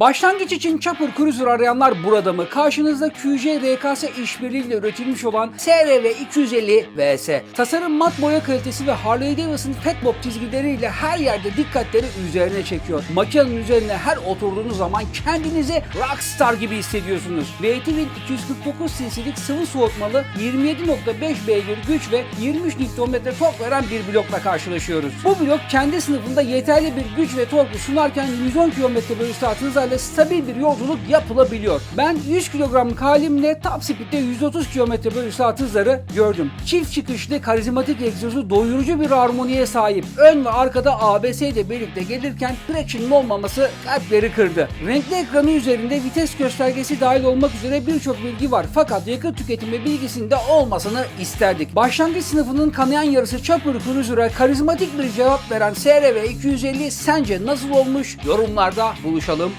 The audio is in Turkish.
Başlangıç için Chopper Cruiser arayanlar burada mı? Karşınızda QJ RKS işbirliğiyle üretilmiş olan SRV 250 VS. Tasarım mat boya kalitesi ve Harley Davidson Fatbob çizgileriyle her yerde dikkatleri üzerine çekiyor. Makinenin üzerine her oturduğunuz zaman kendinizi rockstar gibi hissediyorsunuz. V8'in 249 cc'lik sıvı soğutmalı 27.5 beygir güç ve 23 Nm tork veren bir blokla karşılaşıyoruz. Bu blok kendi sınıfında yeterli bir güç ve torku sunarken 110 km bölü saat hızlarla stabil bir yolculuk yapılabiliyor. Ben 100 kilogramlık halimle top speed'de 130 km bölü saat hızları gördüm. Çift çıkışlı karizmatik egzozu doyurucu bir harmoniye sahip. Ön ve arkada ABS ile birlikte gelirken traction'ın olmaması kalpleri kırdı. Renkli ekranı üzerinde vites göstergesi dahil olmak üzere birçok bilgi var. Fakat yakıt tüketimi bilgisinde olmasını isterdik. Başlangıç sınıfının kanayan yarısı Chopper Cruiser'a karizmatik bir cevap veren SRV 250 sence nasıl olmuş? Yorumlarda buluşalım.